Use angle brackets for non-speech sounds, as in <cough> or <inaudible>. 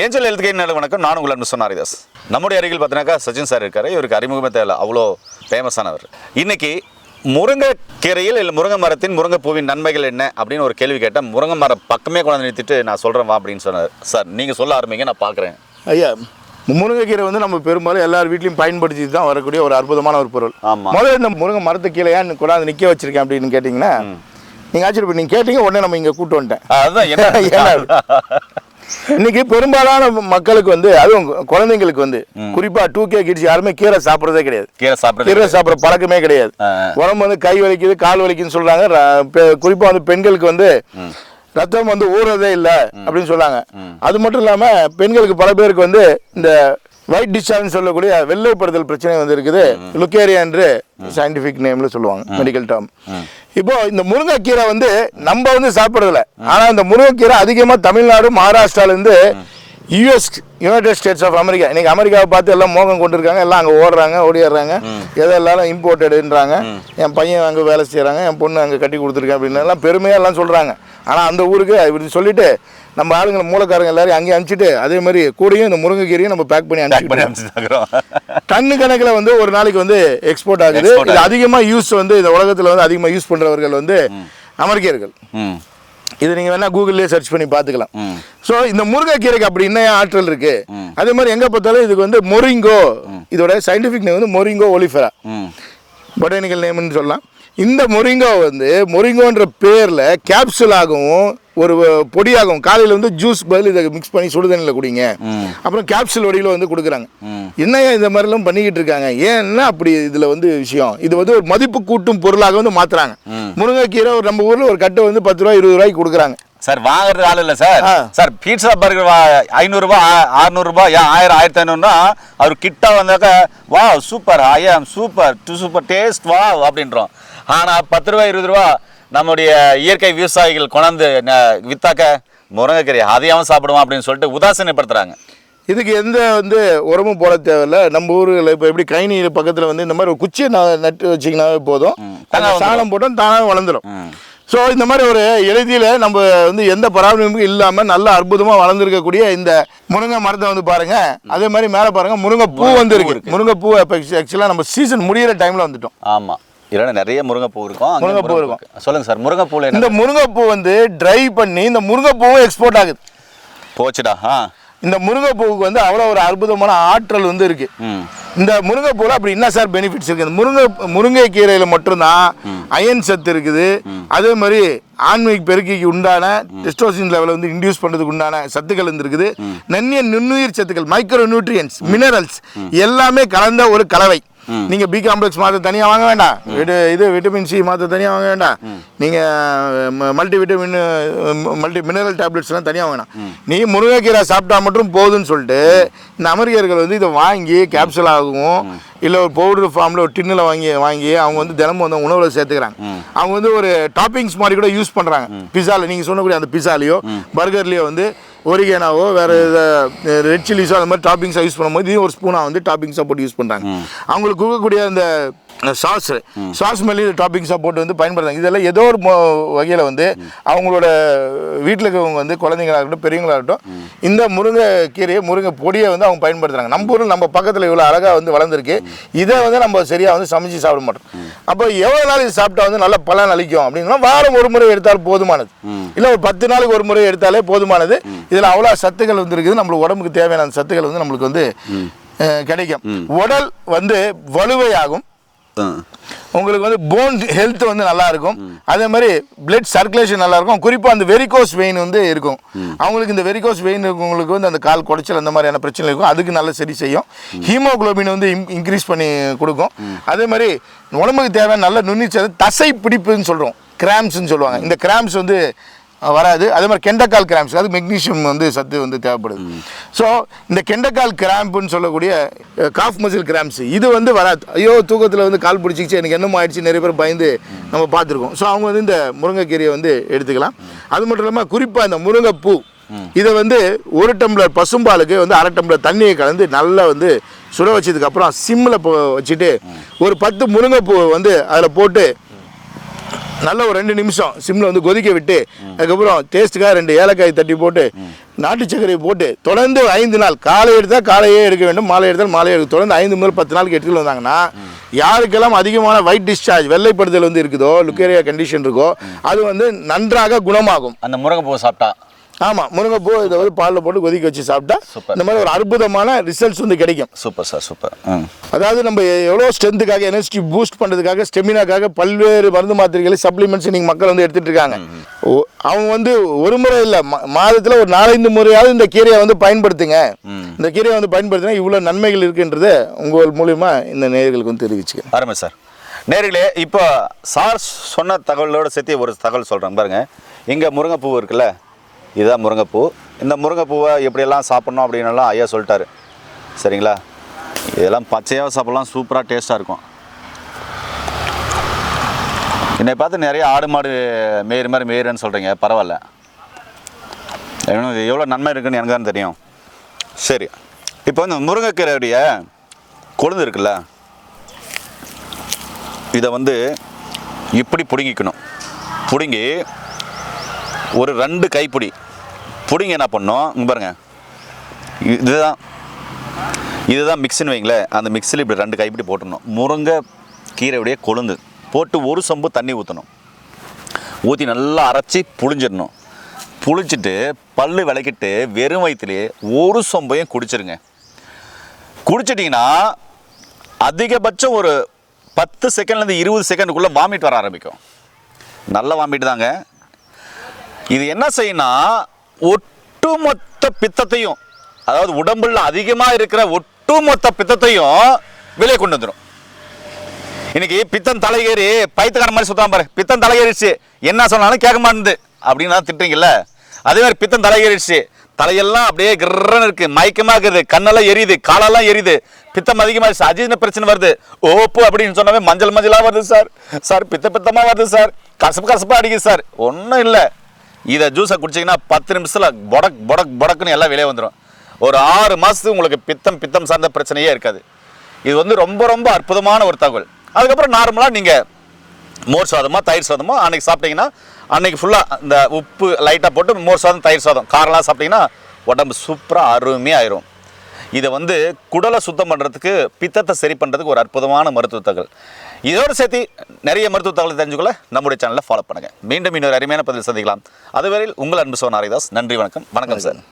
Angel health care நல்ல வணக்கம். நான் உங்கள் மிஸ்டர் நாரிதாஸ் நம்முடைய அருகில் பார்த்தீங்கன்னாக்கா சச்சின் சார் இருக்காரு. இவருக்கு அறிமுகமே தேவை அவ்வளோ ஃபேமஸானவர் இன்னைக்கு முருங்கைக்கீரையில் இல்லை முருங்கை மரத்தின் முருங்கைப்பூவின் நன்மைகள் என்ன அப்படின்னு ஒரு கேள்வி கேட்டேன் முருங்கை மரம் பக்கமே கொண்டாந்து நிறுத்திட்டு நான் சொல்கிறேன் வா அப்படின்னு சொன்னார். சார் நீங்கள் சொல்ல ஆரம்பிங்க நான் பார்க்குறேன். ஐயா முருங்கைக்கீரை வந்து நம்ம பெரும்பாலும் எல்லார் வீட்லையும் பயன்படுத்தி தான் வரக்கூடிய ஒரு அற்புதமான ஒரு பொருள். ஆமா. முதல்ல இந்த முருங்கை மரத்து கீழே ஏன் கொண்டாந்து நிற்க வச்சிருக்கேன் அப்படின்னு கேட்டிங்கன்னா நீங்கள் ஆச்சரியப்பட்டு நீங்கள் கேட்டீங்க உடனே நம்ம இங்கே கூட்டு வந்துட்டேன். அதுதான் என்ன? <laughs> இன்னைக்கு பெரும்பாலான மக்களுக்கு வந்து அதுவும் குழந்தைங்களுக்கு வந்து குறிப்பா டூ கே கிட்ஸ் யாருமே கீரை சாப்பிட்றதே கிடையாது. கீரை சாப்பிட்றது கீரை சாப்பிட்ற பழக்கமே கிடையாது. உடம்பு வந்து கை வலிக்குது கால் வலிக்குதுன்னு சொல்றாங்க. குறிப்பா வந்து பெண்களுக்கு வந்து ரத்தம் வந்து ஊறதே இல்லை அப்படின்னு சொல்றாங்க அது மட்டும் இல்லாம பெண்களுக்கு பல பேருக்கு வந்து இந்த ஒயிட் டிஸ்சார்ஜ் சொல்லக்கூடிய வெள்ளைப்படுதல் பிரச்சனை வந்து இருக்குது லுக்கேரியா என்று சயின்டிபிக் நேம்ல சொல்லுவாங்க மெடிக்கல் டேர்ம் இப்போ இந்த முருங்கைக்கீரை வந்து நம்ம வந்து சாப்பிட்றதில்ல. ஆனா இந்த முருங்கைக்கீரை அதிகமா தமிழ்நாடு மகாராஷ்டிரால இருந்து US United States of America இன்னைக்கு அமெரிக்காவை பார்த்து எல்லாம் மோகம் கொண்டு இருக்காங்க எல்லாம் அங்கே ஓடுறாங்க ஓடிடுறாங்க எதை எல்லாரும் இம்போர்ட்டடுன்றாங்க என் பையன் அங்கே வேலை செய்கிறாங்க என் பொண்ணு அங்கே கட்டி கொடுத்துருக்கேன் அப்படின்னு எல்லாம் பெருமையாக எல்லாம் சொல்கிறாங்க ஆனால் அந்த ஊருக்கு இப்படி சொல்லிட்டு நம்ம ஆளுங்களை மூலக்காரங்க எல்லாரையும் அங்கேயும் அனுப்பிச்சிட்டு அதே மாதிரி கூடயும் இந்த முருங்கைக்கீரையும் நம்ம பேக் பண்ணி அனுப்பிச்சுட்டாக்குறோம் <laughs> டன்னு கணக்கில் வந்து ஒரு நாளைக்கு வந்து எக்ஸ்போர்ட் ஆகுது. இது அதிகமாக யூஸ் வந்து இந்த உலகத்தில் வந்து அதிகமாக யூஸ் பண்ணுறவர்கள் வந்து அமெரிக்கர்கள். இது நீங்கள் வேணால் கூகுள்லேயே சர்ச் பண்ணி பார்த்துக்கலாம். ஸோ இந்த முருங்கைக்கீரைக்கு அப்படி என்ன ஆற்றல் இருக்கு? அதே மாதிரி எங்கே பார்த்தாலும் இதுக்கு வந்து மொரிங்கோ இதோட சயின்டிஃபிக் நேம் வந்து மொரிங்கோ ஒலிஃபெரா. பொட்டானிக்கல் நேம்னு சொல்லலாம். இந்த மொரிங்கோ வந்து மொரிங்கோன்ற பேரில் கேப்சூலாகவும் ஒரு பொடியாகவும் காலையில் வந்து ஜூஸ் பதில் இதை மிக்ஸ் பண்ணி சுடுதண்ணியில் குடிங்க. அப்புறம் கேப்சூல் வடிவில் வந்து கொடுக்குறாங்க. என்னையா இந்த மாதிரிலாம் பண்ணிக்கிட்டு இருக்காங்க? ஏன்னா அப்படி இதில் வந்து விஷயம். இது வந்து ஒரு மதிப்பு கூட்டும் பொருளாக வந்து மாற்றுறாங்க முருங்கைக்கீரை ஒரு நம்ம ஊரில் ஒரு கட்டு வந்து பத்து ரூபா இருபது ரூபாய்க்கு கொடுக்குறாங்க. சார் வாங்குறது ஆள் இல்லை சார். சார் பீட்சா பர்கர் ஐநூறுரூபா அறுநூறுபா ஏன் ஆயிரம் ஆயிரத்தி ஐநூறுனா அவர் கிட்ட வந்தாக்கா வா சூப்பர் ஐ ஆம் சூப்பர் டு சூப்பர் டேஸ்ட் வா அப்படின்றோம். ஆனால் பத்து ரூபா இருபது ரூபா நம்முடைய இயற்கை விவசாயிகள் கொண்டாந்து வித்தாக்க முருங்கைக்கீரை அதையாவும் சாப்பிடுவோம் அப்படின்னு சொல்லிட்டு உதாசீனப்படுத்துறாங்க. இதுக்கு எந்த வந்து உரமும் போட தேவையில்ல. நம்ம ஊரில் இப்போ எப்படி கைனி பக்கத்தில் வந்து இந்த மாதிரி ஒரு குச்சியை நட்டு வச்சிங்கனாவே போதும். சாணம் போட்டோம் தானாக வளர்ந்துடும். ஸோ இந்த மாதிரி ஒரு எளிதில் நம்ம வந்து எந்த பராமரிப்பும் இல்லாமல் நல்ல அற்புதமாக வளர்ந்துருக்கக்கூடிய இந்த முருங்கை மரத்தை வந்து பாருங்க. அதே மாதிரி மேலே பாருங்க முருங்கை பூ வந்து இருக்கு. முருங்கை பூ ஆக்சுவலாக நம்ம சீசன் முடியிற டைமில் வந்துட்டோம். ஆமா. இல்லைன்னா நிறைய முருங்கைப்பூ இருக்கும். முருங்கைப்பூ முருங்கைப்பூ இருக்கு. சொல்லுங்க சார் முருங்கைப்பூல இந்த முருங்கைப்பூ வந்து ட்ரை பண்ணி இந்த முருங்கைப்பூவும் எக்ஸ்போர்ட் ஆகுது. போச்சுடா ஆ. இந்த முருங்கைப்பூவுக்கு வந்து அவ்வளோ ஒரு அற்புதமான ஆற்றல் வந்து இருக்கு. இந்த முருங்கைப்பூவில் அப்படி என்ன சார் பெனிஃபிட்ஸ் இருக்குது இந்த முருங்கை முருங்கைக்கீரையில் மட்டும்தான் அயன் சத்து இருக்குது. அதே மாதிரி ஆன்மீக பெருக்கிக்கு உண்டான டெஸ்டோசின் லெவலை வந்து இன்டியூஸ் பண்ணுறதுக்கு உண்டான சத்துக்கள் இருந்திருக்குது. நன்னிய நுண்ணுயிர் சத்துக்கள் மைக்ரோ நியூட்ரியன்ஸ் மினரல்ஸ் எல்லாமே கலந்த ஒரு கலவை. நீங்க பி காம்ப்ளெக்ஸ் மாத்திரை தனியா வாங்க வேண்டாம். இது விட்டமின் சி மாத்திரை தனியா வாங்க வேண்டாம். நீங்க மல்டி விட்டமின் மல்டி மினரல் டேப்லெட்ஸ்லாம் தனியா வாங்க நீ முருங்கைக்கீரை சாப்பிட்டா மட்டும் போதும்னு சொல்லிட்டு இந்த அமெரிக்கர்கள் வந்து இதை வாங்கி கேப்சூல் ஆகும் இல்லை ஒரு பவுடர் ஃபார்மில் ஒரு டின்னில் வாங்கி வாங்கி அவங்க வந்து தினமும் வந்து உணவில் சேர்த்துக்கிறாங்க. அவங்க வந்து ஒரு டாப்பிங்ஸ் மாதிரி கூட யூஸ் பண்ணுறாங்க பிஸாவில் நீங்கள் சொன்னக்கூடிய அந்த பிஸாலையோ பர்கர்லேயோ வந்து ஒரிகேனாவோ வேறு ரெட் சில்லிஸோ அந்த மாதிரி டாப்பிங்ஸாக யூஸ் பண்ணும்போது இதையும் ஒரு ஸ்பூனாக வந்து டாப்பிங்ஸாக போட்டு யூஸ் பண்ணுறாங்க அவங்களுக்கு கொடுக்கக்கூடிய அந்த சாஸ் சாஸ் மேலே டாப்பிங்ஸாக போட்டு வந்து பயன்படுத்தாங்க இதெல்லாம் ஏதோ ஒரு வகையில் வந்து அவங்களோட வீட்டில் இருக்கிறவங்க வந்து குழந்தைங்களா இருக்கட்டும் இந்த முருங்கை கீரையை முருங்கை பொடியை வந்து அவங்க பயன்படுத்துகிறாங்க நம்ம ஊரில் நம்ம பக்கத்தில் இவ்வளோ அழகாக வந்து வளர்ந்துருக்கு. இதை வந்து நம்ம சரியாக வந்து சமைச்சு சாப்பிட மாட்டோம். அப்போ எவ்வளோ நாள் இது சாப்பிட்டா வந்து நல்ல பலன் அளிக்கும் அப்படின்னா வாரம் ஒரு முறை எடுத்தால் போதுமானது. இல்லை ஒரு பத்து நாளுக்கு ஒரு முறை எடுத்தாலே போதுமானது. இதில் அவ்வளோ சத்துக்கள் வந்து இருக்குது நம்மளுக்கு உடம்புக்கு தேவையான சத்துக்கள் வந்து நம்மளுக்கு வந்து கிடைக்கும். உடல் வந்து வலுவையாகும். உங்களுக்கு வந்து போன் ஹெல்த் வந்து நல்லா இருக்கும் அதே மாதிரி பிளட் சர்க்குலேஷன் நல்லா இருக்கும் குறிப்பாக அந்த வெரிகோஸ் வெயின் வந்து இருக்கும். அவங்களுக்கு இந்த வெரிகோஸ் வெயின் இருக்கவங்களுக்கு வந்து அந்த கால் குடைச்சல் அந்த மாதிரியான பிரச்சனை இருக்கும். அதுக்கு நல்லா சரி செய்யும். ஹீமோகுளோபின் வந்து இன்க்ரீஸ் பண்ணி கொடுக்கும். அதே மாதிரி உடம்புக்கு தேவையான நல்ல நுண்ணிச்சது தசை பிடிப்புன்னு சொல்கிறோம் கிராம்ஸ்னு சொல்லுவாங்க. இந்த கிராம்ஸ் வந்து வராது. அதே மாதிரி கெண்டக்கால் கிராம்ஸ் அது மெக்னீஷியம் வந்து சத்து வந்து தேவைப்படுது. ஸோ இந்த கெண்டக்கால் கிராம்புன்னு சொல்லக்கூடிய காஃப் மசில் கிராம்ஸ் இது வந்து வராது. ஐயோ தூக்கத்தில் வந்து கால் பிடிச்சிக்கிச்சு எனக்கு என்னமோ ஆயிடுச்சு நிறைய பேர் பயந்து நம்ம பார்த்துருக்கோம். ஸோ அவங்க வந்து இந்த முருங்கைக்கீரையை வந்து எடுத்துக்கலாம். அது மட்டும் இல்லாமல் குறிப்பாக இந்த முருங்கைப்பூ இதை வந்து ஒரு டம்ளர் பசும்பாலுக்கு வந்து அரை டம்ளர் தண்ணியை கலந்து நல்லா வந்து சுட வச்சதுக்கப்புறம் சிம்மில் வச்சுட்டு ஒரு பத்து முருங்கைப்பூ வந்து அதில் போட்டு நல்ல ஒரு ரெண்டு நிமிஷம் சிம்மில் வந்து கொதிக்க விட்டு அதுக்கப்புறம் டேஸ்ட்டுக்காக ரெண்டு ஏலக்காய் தட்டி போட்டு நாட்டு சர்க்கரையை போட்டு தொடர்ந்து ஒரு ஐந்து நாள் காலை எடுத்தால் காலையே எடுக்க வேண்டும் மாலை எடுத்தால் மாலையே எடுக்க தொடர்ந்து ஐந்து முதல் பத்து நாளுக்கு எடுத்துகிட்டு வந்தாங்கன்னா யாருக்கெல்லாம் அதிகமான ஒயிட் டிஸ்சார்ஜ் வெள்ளைப்படுதல் வந்து இருக்குதோ லுக்கேரியா கண்டிஷன் இருக்கோ அது வந்து நன்றாக குணமாகும். அந்த முருங்கைப்பூ சாப்பிட்டா? ஆமாம் முருங்கைப்பூ இதை வந்து பாலில் போட்டு கொதிக்க வச்சு சாப்பிட்டா Super. இந்த மாதிரி ஒரு அற்புதமான ரிசல்ட்ஸ் வந்து கிடைக்கும். Super sir super. அதாவது நம்ம எவ்வளோ ஸ்ட்ரென்த்துக்காக எனர்ஜி பூஸ்ட் பண்ணுறதுக்காக ஸ்டெமினாக்காக பல்வேறு மருந்து மாத்திரைகளை சப்ளிமெண்ட்ஸ் இன்னைக்கு மக்கள் வந்து எடுத்துட்டு இருக்காங்க. அவங்க வந்து ஒரு முறை இல்லை மாதத்தில் ஒரு நாலஞ்சு முறையாவது இந்த கீரையை வந்து பயன்படுத்துங்க. இந்த கீரையை வந்து பயன்படுத்தினா இவ்வளோ நன்மைகள் இருக்குன்றதை உங்கள் மூலியமா இந்த நேயர்களுக்கு வந்து தெரிவிச்சுக்கிறேன். அருமை சார். நேர்களே இப்போ சார் சொன்ன தகவலோட சேர்த்து ஒரு தகவல் சொல்கிறேன் பாருங்க. இங்கே முருங்கைப்பூ இருக்குல்ல? இதுதான் முருங்கைப்பூ. இந்த முருங்கைப்பூவை எப்படியெல்லாம் சாப்பிட்ணும் அப்படின்னுலாம் ஐயா சொல்லிட்டாரு. சரிங்களா? இதெல்லாம் பச்சையாக சாப்பிட்லாம் சூப்பராக டேஸ்ட்டாக இருக்கும். என்னை பார்த்து நிறைய ஆடு மாடு மேயிற மாதிரி மேயிறேன்னு சொல்கிறீங்க பரவாயில்ல. ஏன்னா இது எவ்வளோ நன்மை இருக்குன்னு எனக்கு தான் தெரியும். சரி இப்போ இந்த முருங்கைக்கீரையுடைய கொழுந்து இருக்குல்ல இதை வந்து இப்படி பிடுங்கிக்கணும். பிடுங்கி ஒரு ரெண்டு கைப்பிடி. பிடிங்க என்ன பண்ணோம் இங்க பாருங்க. இதுதான். இதுதான் மிக்ஸின்னு வைங்களேன் அந்த மிக்ஸில் இப்படி ரெண்டு கைப்பிடி போட்டுடணும். முருங்கை கீரையுடைய கொழுந்து. போட்டு ஒரு சொம்பு தண்ணி ஊற்றணும் ஊற்றி நல்லா அரைச்சி புழிஞ்சிடணும். புளிச்சிட்டு பல்லு விளக்கிட்டு வெறும் வயிற்றுலேயே ஒரு சொம்பையும் குடிச்சிருங்க. குடிச்சிட்டிங்கன்னா அதிகபட்சம் ஒரு பத்து செகண்ட்லேருந்து இருபது செகண்டுக்குள்ளே வாமிட் வர ஆரம்பிக்கும். நல்ல வாமிட் தாங்க. இது என்ன செய்யணும்னா ஒட்டுமொத்த பித்தத்தையும் அதாவது உடம்புல அதிகமாக இருக்கிற ஒட்டுமொத்த பித்தத்தையும் வெளியே கொண்டு வந்துடும் இன்னைக்கு பித்தம் தலைகேறி பைத்தக்கான மாதிரி சுத்தாம பாரு. பித்தம் தலைகேறிச்சு என்ன சொன்னாலும் கேட்க மாட்டேங்குது. அப்படின்னு தான் திட்டுறீங்கல்ல? அதே மாதிரி பித்தம் தலையேறிடுச்சு தலையெல்லாம் அப்படியே கிரன்னு இருக்கு. மயக்கமா இருக்குது. கண்ணெல்லாம் எரியுது. காலெல்லாம் எரியுது. பித்தம் அதிகமாகிடுச்சு அஜீரண பிரச்சனை வருது. ஓப்பு அப்படின்னு சொன்னாவே மஞ்சள் மஞ்சளா வருது சார். சார் பித்த பித்தமா வருது சார். கசப்பு கசப்பா அடிக்குது சார். ஒன்றும் இல்லை. இதை ஜூஸை குடிச்சிங்கன்னா பத்து நிமிஷத்தில் பொடக் பொடக் பொடக்குன்னு எல்லாம் வெளியே வந்துடும் ஒரு ஆறு மாதத்துக்கு உங்களுக்கு பித்தம் பித்தம் சார்ந்த பிரச்சனையே இருக்காது. இது வந்து ரொம்ப ரொம்ப அற்புதமான ஒரு தகவல். அதுக்கப்புறம் நார்மலாக நீங்கள் மோர் சாதமோ தயிர் சாதமோ அன்னைக்கு சாப்பிட்டீங்கன்னா அன்றைக்கி ஃபுல்லாக இந்த உப்பு லைட்டாக போட்டு மோர் சாதம் தயிர் சாதம் காரெலாம் சாப்பிட்டீங்கன்னா உடம்பு சூப்பராக அருமையாக ஆயிரும் இதை வந்து குடலை சுத்தம் பண்ணுறதுக்கு பித்தத்தை சரி பண்ணுறதுக்கு ஒரு அற்புதமான மருத்துவ தகவல் இதோடு சேர்த்து நிறைய மருத்துவ தெரிஞ்சுக்கொள்ள நம்முடைய சேனலை ஃபாலோ பண்ணுங்கள் மீண்டும் இன்னொரு அருமையான பதில் சந்திக்கலாம். அதுவரையில் உங்கள் அன்பு சோன் ஹரிதாஸ் நன்றி வணக்கம். வணக்கம் சார்.